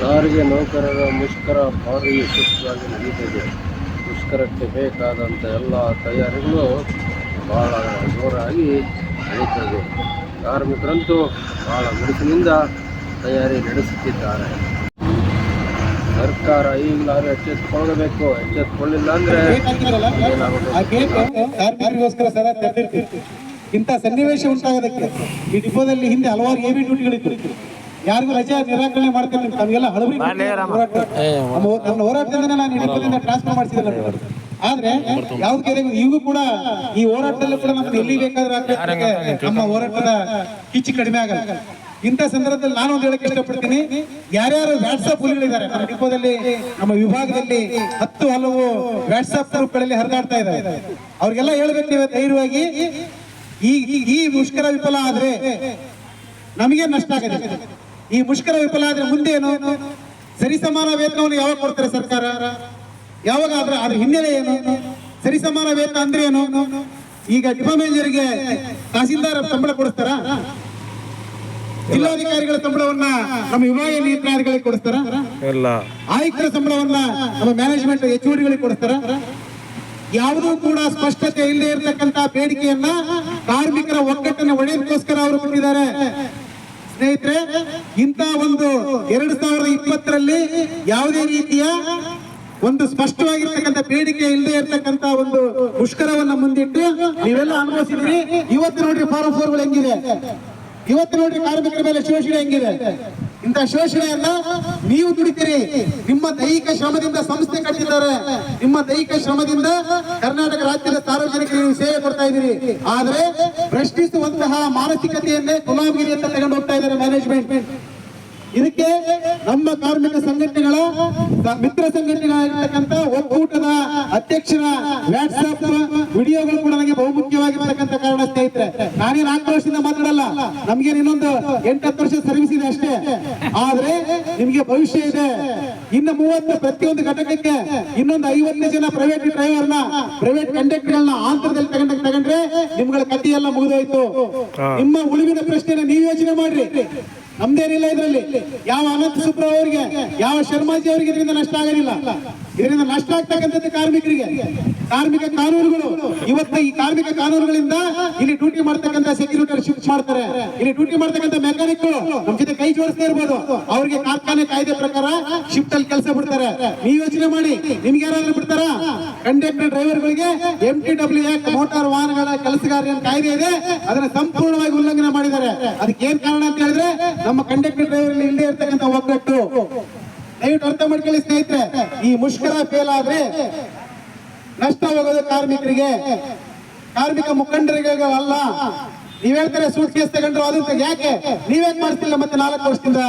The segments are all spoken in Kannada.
ಸಾರಿಗೆ ನೌಕರರ ಮುಷ್ಕರ ಭಾರಿ ಯಶಸ್ವಿಯಾಗಿ ನಡೀತಿದೆ. ಮುಷ್ಕರಕ್ಕೆ ಬೇಕಾದಂಥ ಎಲ್ಲ ತಯಾರಿಗಳು ಭಾಳ ಜೋರಾಗಿ ನಡೀತದೆ. ಕಾರ್ಮಿಕರಂತೂ ಭಾಳ ಬಿರುಸಿನಿಂದ ತಯಾರಿ ನಡೆಸುತ್ತಿದ್ದಾರೆ. ಸರ್ಕಾರ ಈಗಲಾದ್ರೂ ಎಚ್ಚೆತ್ಕೊಳ್ಳಬೇಕು ಎಚ್ಚೆತ್ಕೊಳ್ಳಿಲ್ಲ ಅಂದರೆ ಕಾರ್ಮಿಕರಿಗೋಸ್ಕರ ಇಂಥ ಸನ್ನಿವೇಶ ಉಂಟಾಗೋದಕ್ಕೆ ಈ ಡಿಪೋದಲ್ಲಿ ಹಿಂದೆ ಹಲವಾರು ಎ ಬಿ ಡ್ಯೂಟಿಗಳಿತ್ತು ಯಾರಿಗೂ ರಜೆ ನಿರಾಕರಣೆ ಮಾಡ್ತೀನಿ ತಮಗೆಲ್ಲ ಹಳಬರಿ ನಮ್ಮ ನನ್ನ ಹೋರಾಟದಿಂದ ನಾನು ಈ ಟ್ರಾನ್ಸ್ಫರ್ ಮಾಡಿಸಿದ್ದೆ ಆದ್ರೆ ಯಾವ್ದು ಕೆರೆಗೂ ಕೂಡ ಈ ಹೋರಾಟದಲ್ಲಿ ಕೂಡ ನಮ್ಗೆ ಎಲ್ಲಿ ಬೇಕಾದ್ರೆ ನಮ್ಮ ಹೋರಾಟದ ಕಿಚ್ಚು ಕಡಿಮೆ ಆಗಲ್ಲ. ಇಂಥ ಸಂದರ್ಭದಲ್ಲಿ ನಾನು ಒಂದು ಹೇಳಕ್ಕೆ ಇಷ್ಟಪಡ್ತೀನಿ ಯಾರ್ಯಾರು ವ್ಯಾಟ್ಸಪ್ ಹುಲಿಗಳಿದ್ದಾರೆ ನಮ್ಮ ಡಿಪೋದಲ್ಲಿ ನಮ್ಮ ವಿಭಾಗದಲ್ಲಿ ಹತ್ತು ಹಲವು ವ್ಯಾಟ್ಸಪ್ ಗ್ರೂಪ್ಗಳಲ್ಲಿ ಹರಿದಾಡ್ತಾ ಇದ್ದಾರೆ. ಅವ್ರಿಗೆಲ್ಲ ಹೇಳ್ಬೇಕು ನೀವು ಧೈರ್ಯವಾಗಿ. ಈ ಈ- ಈ ಮುಷ್ಕರ ವಿಫಲ ಆದ್ರೆ ನಮಗೆ ನಷ್ಟ ಆಗಿದೆ ಈ ಮುಷ್ಕರ ವಿಫಲ ಆದ್ರೆ ಮುಂದೆ ಏನು? ಸರಿಸಮಾನ ವೇತನವನ್ನು ಯಾವಾಗ ಕೊಡ್ತಾರೆ ಸರ್ಕಾರ? ಯಾವಾಗ ಆದ್ರೆ ಅದ್ರ ಹಿನ್ನೆಲೆ ಏನು? ಸರಿಸಮಾನ ವೇತನ ಅಂದ್ರೆ ಏನು? ಈಗ ಡಿಪೋ ಮ್ಯಾನೇಜರ್ಗೆ ತಹಸೀಲ್ದಾರ್ ಸಂಬಳ ಕೊಡಿಸ್ತಾರ? ಜಿಲ್ಲಾಧಿಕಾರಿಗಳ ಸಂಬಳವನ್ನ ನಮ್ಮ ವಿಭಾಗ ನಿಯಂತ್ರಣಾಧಿಕಾರಿಗೆ ಕೊಡಿಸ್ತಾರ? ಇಲ್ಲ. ಆಯುಕ್ತರ ಸಂಬಳವನ್ನ ನಮ್ಮ ಮ್ಯಾನೇಜ್ಮೆಂಟ್ ಎಚ್ ಓಡಿಗಳಿಗೆ ಕೊಡಿಸ್ತಾರ? ಯಾವುದೂ ಕೂಡ ಸ್ಪಷ್ಟತೆ ಇಲ್ಲದೆ ಇರತಕ್ಕಂತ ಬೇಡಿಕೆಯನ್ನ ಕಾರ್ಮಿಕರ ಒಗ್ಗಟ್ಟನ್ನು ಒಡೆಯೋದಕ್ಕೋಸ್ಕರ ಅವರು ಕೊಟ್ಟಿದ್ದಾರೆ. ಸ್ನೇಹಿತರೆ ಇಂತ ಒಂದು ಎರಡು ಸಾವಿರದ ಇಪ್ಪತ್ತರಲ್ಲಿ ಯಾವುದೇ ರೀತಿಯ ಒಂದು ಸ್ಪಷ್ಟವಾಗಿರ್ತಕ್ಕಂಥ ಬೇಡಿಕೆ ಇಲ್ಲದೆ ಇರತಕ್ಕಂತ ಒಂದು ಮುಷ್ಕರವನ್ನ ಮುಂದಿಟ್ಟು ನೀವೆಲ್ಲ ಅನುಭವಿಸಿದ್ರಿ ಇವತ್ತು ನೋಡ್ರಿ ಫಾರಂ ಫೋರ್ಗಳು ಹೆಂಗಿದೆ. ಇವತ್ತು ನೋಡ್ರಿ ಕಾರ್ಮಿಕರ ಮೇಲೆ ಶೋಷಣೆ ಹೆಂಗಿದೆ. ಇಂಥ ಶೋಷಣೆಯನ್ನ ನೀವು ದುಡಿತೀರಿ. ನಿಮ್ಮ ದೈಹಿಕ ಶ್ರಮದಿಂದ ಸಂಸ್ಥೆ ಕಟ್ಟಿದ್ದಾರೆ. ನಿಮ್ಮ ದೈಹಿಕ ಶ್ರಮದಿಂದ ಕರ್ನಾಟಕ ರಾಜ್ಯದ ಸಾರ್ವಜನಿಕರಿಗೆ ನೀವು ಸೇವೆ ಕೊಡ್ತಾ ಇದ್ದೀರಿ. ಆದ್ರೆ ಪ್ರಶ್ನಿಸುವಂತಹ ಮಾನಸಿಕತೆಯನ್ನೇ ಗುಲಾಮಗಿರಿ ಅಂತ ತಗೊಂಡು ಹೋಗ್ತಾ ಇದ್ದಾರೆ ಮ್ಯಾನೇಜ್ಮೆಂಟ್ ಇದಕ್ಕೆ ನಮ್ಮ ಕಾರ್ಮಿಕ ಸಂಘಟನೆಗಳ ಮಿತ್ರ ಸಂಘಟನೆಗಳಾಗಿರ್ತಕ್ಕಂಥ ಒಕ್ಕೂಟದ ಅಧ್ಯಕ್ಷರ ವಾಟ್ಸ್ಆಪ್ ವಿಡಿಯೋಗಳು ಕೂಡ ನನಗೆ ಬಹುಮುಖ್ಯವಾಗಿರ್ತಕ್ಕಂಥ ಕಾರಣ ಸ್ನೇಹಿತರೆ. ನಾನೇನು ನಾಲ್ಕು ವರ್ಷದಿಂದ ಮಾತಾಡಲ್ಲ. ನಮ್ಗೆ ಇನ್ನೊಂದು ಎಂಟತ್ತು ವರ್ಷ ಸರ್ವಿಸ್ ಇದೆ ಅಷ್ಟೇ. ಆದ್ರೆ ನಿಮ್ಗೆ ಭವಿಷ್ಯ ಇದೆ. ಇನ್ನು ಮೂವತ್ತು ಪ್ರತಿಯೊಂದು ಘಟಕಕ್ಕೆ ಇನ್ನೊಂದು ಐವತ್ತು ಜನ ಪ್ರೈವೇಟ್ ಡ್ರೈವರ್ನ ಪ್ರೈವೇಟ್ ಕಂಡಕ್ಟರ್ಗಳನ್ನ ಆಂತರದಲ್ಲಿ ತಗೊಂಡ ತಗೊಂಡ್ರೆ ನಿಮ್ಗಳ ಕಥೆಯೆಲ್ಲ ಎಲ್ಲ ಮುಗಿದೋಯ್ತು ನಿಮ್ಮ ಉಳಿವಿನ ಪ್ರಶ್ನೆ ನೀವು ಯೋಚನೆ ಮಾಡ್ರಿ. ನಮ್ದೇನಿಲ್ಲ ಇದರಲ್ಲಿ. ಯಾವ ಅನಂತ ಸುಬ್ರ ಅವರಿಗೆ, ಯಾವ ಶರ್ಮಾಜಿ ಅವರಿಗೆ ಇದರಿಂದ ನಷ್ಟ ಆಗಲಿಲ್ಲ. ಇದರಿಂದ ನಷ್ಟ ಆಗ್ತಕ್ಕಂಥದ್ದು ಕಾರ್ಮಿಕರಿಗೆ. ಕಾರ್ಮಿಕ ಕಾನೂನುಗಳು. ಇವತ್ತು ಈ ಕಾರ್ಮಿಕ ಕಾನೂನುಗಳಿಂದ ಇಲ್ಲಿ ಡ್ಯೂಟಿ ಮಾಡ್ತಕ್ಕಂಥ ಸೆಕ್ಯೂರಿಟಿ ಶಿಫ್ಟ್ ಮಾಡ್ತಾರೆ. ಇಲ್ಲಿ ಡ್ಯೂಟಿ ಮಾಡ್ತಕ್ಕಂಥ ಮೆಕ್ಯಾನಿಕ್ಗಳು ನಮ್ ಜೊತೆ ಕೈ ಜೋಡಿಸ್ತಾ ಇರ್ಬೋದು. ಅವ್ರಿಗೆ ಕಾರ್ಖಾನೆ ಕಾಯ್ದೆ ಪ್ರಕಾರ ಶಿಫ್ಟ್ ಅಲ್ಲಿ ಕೆಲಸ ಬಿಡ್ತಾರೆ. ನೀವು ಯೋಚನೆ ಮಾಡಿ. ನಿಮ್ಗೆ ಯಾರಾದ್ರೂ ಬಿಡ್ತಾರ? ಕಂಡಕ್ಟರ್ ಡ್ರೈವರ್ ಗಳಿಗೆ M T W A motor ವಾಹನಗಳ ಕೆಲಸಗಾರರ ಕಾಯ್ದೆ ಇದೆ, ಅದನ್ನ ಸಂಪೂರ್ಣವಾಗಿ ಉಲ್ಲಂಘನೆ ಮಾಡಿದ್ದಾರೆ. ಅದಕ್ಕೆ ಏನ್ ಕಾರಣ ಅಂತ ಹೇಳಿದ್ರೆ ನಮ್ಮ ಕಂಡಕ್ಟರ್ ಡ್ರೈವರ್ ಇಲ್ಲದೆ ಇರ್ತಕ್ಕಂಥ ಒಗ್ಗಟ್ಟು. ದಯವಿಟ್ಟು ಅರ್ಥ ಮಾಡ್ಕೊಳ್ಳಿ ಸ್ನೇಹಿತರೆ, ಈ ಮುಷ್ಕರ ಫೇಲ್ ಆದ್ರೆ ನಷ್ಟ ಹೋಗೋದು ಕಾರ್ಮಿಕರಿಗೆ. ಕಾರ್ಮಿಕ ಮುಖಂಡರಿಗೆ ಅಲ್ಲ, ನೀವ್ ಹೇಳ್ತಾರೆ ಸೂಟ್ ಕೇಸ್ ತಗೊಂಡ್ರು ಅದು ಯಾಕೆ? ನೀವೇನ್ ಮಾಡ್ತಿಲ್ಲ ಮತ್ತೆ ನಾಲ್ಕು ವರ್ಷದಿಂದ?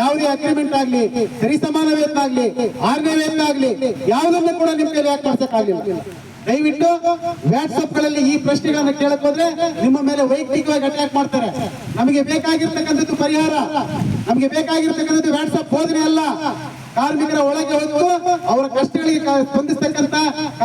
ಯಾವುದೇ ಅಗ್ರಿಮೆಂಟ್ ಆಗ್ಲಿ ಸರಿ ಸಮಾನ ವೇತನ ಆಗ್ಲಿ ಆರನೇ ವೇತನ ಆಗ್ಲಿ ಯಾವುದನ್ನು ಕೂಡ ನಿಮ್ ಕೈಲಿ ಯಾಕೆ ಮಾಡ್ಸಕ್ಕಾಗಿಲ್ಲ ದಯವಿಟ್ಟು ವಾಟ್ಸ್ಆಪ್ಗಳಲ್ಲಿ ಈ ಪ್ರಶ್ನೆಗಳನ್ನು ಕೇಳಕ್ ಹೋದ್ರೆ ನಿಮ್ಮ ಮೇಲೆ ವೈಯಕ್ತಿಕವಾಗಿ ಅಟ್ಯಾಕ್ ಮಾಡ್ತಾರೆ. ನಮಗೆ ಬೇಕಾಗಿರ್ತಕ್ಕಂಥದ್ದು ಪರಿಹಾರ. ನಮಗೆ ಬೇಕಾಗಿರ್ತಕ್ಕಂಥದ್ದು ವ್ಯಾಟ್ಸಪ್ ಬೋಧನೆ ಅಲ್ಲ. ಕಾರ್ಮಿಕರ ಒಳಗೆ ಹೊತ್ತು ಅವರ ಕಷ್ಟಗಳಿಗೆ ಸ್ಪಂದಿಸ್ತಕ್ಕಂತ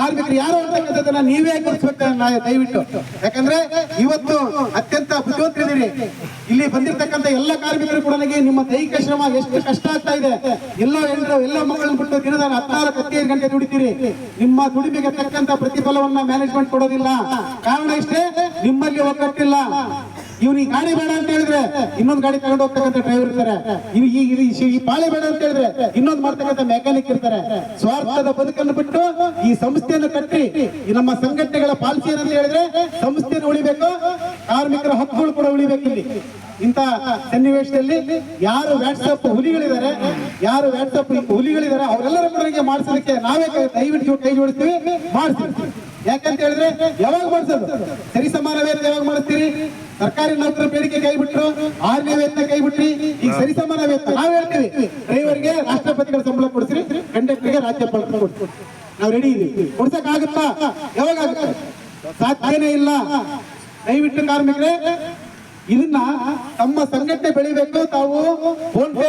ಕಾರ್ಮಿಕರು ಯಾರು ಅಂತಕ್ಕಂಥದ್ದನ್ನ ನೀವೇ ಗುರುತಿಸ್ಬೇಕು ದಯವಿಟ್ಟು. ಯಾಕಂದ್ರೆ ಇವತ್ತು ಅತ್ಯಂತ ಬುದ್ಧಿವಂತರಿದ್ದೀರಿ. ಇಲ್ಲಿ ಬಂದಿರತಕ್ಕಂತ ಎಲ್ಲ ಕಾರ್ಮಿಕರು ಕೂಡ ನಿಮ್ಮ ದೈಹಿಕ ಶ್ರಮ ಎಷ್ಟು ಕಷ್ಟ ಆಗ್ತಾ ಇದೆ. ಎಲ್ಲ ಹೆಣ್ಣು ಎಲ್ಲ ಮಕ್ಕಳನ್ನು ಬಿಟ್ಟು ದಿನದ ಹತ್ತಾರು ಹತ್ತೈದು ಗಂಟೆ ದುಡಿತೀರಿ. ನಿಮ್ಮ ದುಡಿಮೆಗೆ ತಕ್ಕಂತ ಪ್ರತಿಫಲವನ್ನ ಮ್ಯಾನೇಜ್ಮೆಂಟ್ ಕೊಡೋದಿಲ್ಲ. ಕಾರಣ ಇಷ್ಟೇ, ನಿಮ್ಮಲ್ಲಿ ಒಗ್ಗಟ್ಟಿಲ್ಲ. ಇವ್ನು ಈ ಗಾಡಿ ಬೇಡ ಅಂತ ಹೇಳಿದ್ರೆ ಇನ್ನೊಂದು ಗಾಡಿ ತಗೊಂಡು ಹೋಗ್ತಕ್ಕಂಥ ಡ್ರೈವರ್ ಇರ್ತಾರೆ. ಇವ್ ಈ ಪಾಳೆ ಬೇಡ ಅಂತ ಹೇಳಿದ್ರೆ ಇನ್ನೊಂದು ಮಾಡ್ತಕ್ಕಂಥ ಮೆಕ್ಯಾನಿಕ್ ಇರ್ತಾರೆ. ಸ್ವಾರ್ಥದ ಬದುಕನ್ನು ಬಿಟ್ಟು ಈ ಸಂಸ್ಥೆಯನ್ನು ಕಟ್ಟಿ ನಮ್ಮ ಸಂಘಟನೆಗಳ ಪಾಲಿಸಿ ಏನಂತ ಹೇಳಿದ್ರೆ ಸಂಸ್ಥೆಯನ್ನು ಉಳಿಬೇಕು, ಕಾರ್ಮಿಕರ ಹಕ್ಕುಗಳು ಕೂಡ ಉಳಿಬೇಕು ಇಲ್ಲಿ. ಇಂತ ಸನ್ನಿವೇಶದಲ್ಲಿ ಯಾರು ವ್ಯಾಟ್ಸಪ್ ಹುಲಿಗಳಿದ್ದಾರೆ, ಯಾರು ವ್ಯಾಟ್ಸಪ್ ಹುಲಿಗಳಿದ್ದಾರೆ ಅವರೆಲ್ಲರ ಮಾಡಿಸೋದಕ್ಕೆ ನಾವೇ ದಯವಿಟ್ಟು ಕೈ ಜೋಡಿಸ್ತೀವಿ ಮಾಡಿಸ್ತೀವಿ ಯಾಕಂತ ಹೇಳಿದ್ರೆ ಯಾವಾಗ ಮಾಡಿಸೋದು? ಸರಿ ಸಮಾನ ಯಾವಾಗ ಮಾಡಿಸ್ತೀರಿ? ಸರ್ಕಾರಿ ನೌಕರ ಬೇಡಿಕೆ ಕೈ ಬಿಟ್ರು, ಆರನೇ ವೇತನ ಕೈ ಬಿಟ್ರಿ, ಈಗ ಸರಿ ಸಮಾನ ವೇತನ ನಾವ್ ಹೇಳ್ತೀವಿ, ಡ್ರೈವರ್ಗೆ ರಾಷ್ಟ್ರಪತಿಗಳ ಸಂಬಳ ಕೊಡಿಸ್ರಿ, ಕಂಡಕ್ಟರ್ಗೆ ರಾಜ್ಯಪಾಲ ಕೊಡ್ತೀವಿ ನಾವು ರೆಡಿ ಇದೀವಿ. ಕೊಡ್ಸಕ್ ಆಗುತ್ತಾ ಯಾವಾಗ ಆಗುತ್ತೆ? ಸಾಧ್ಯನೇ ಇಲ್ಲ. ದಯವಿಟ್ಟು ಕಾರ್ಮಿಕರೇ, ಇದನ್ನ ತಮ್ಮ ಸಂಘಟನೆ ಬೆಳಿಬೇಕು, ತಾವು ಫೋನ್ ಪೇ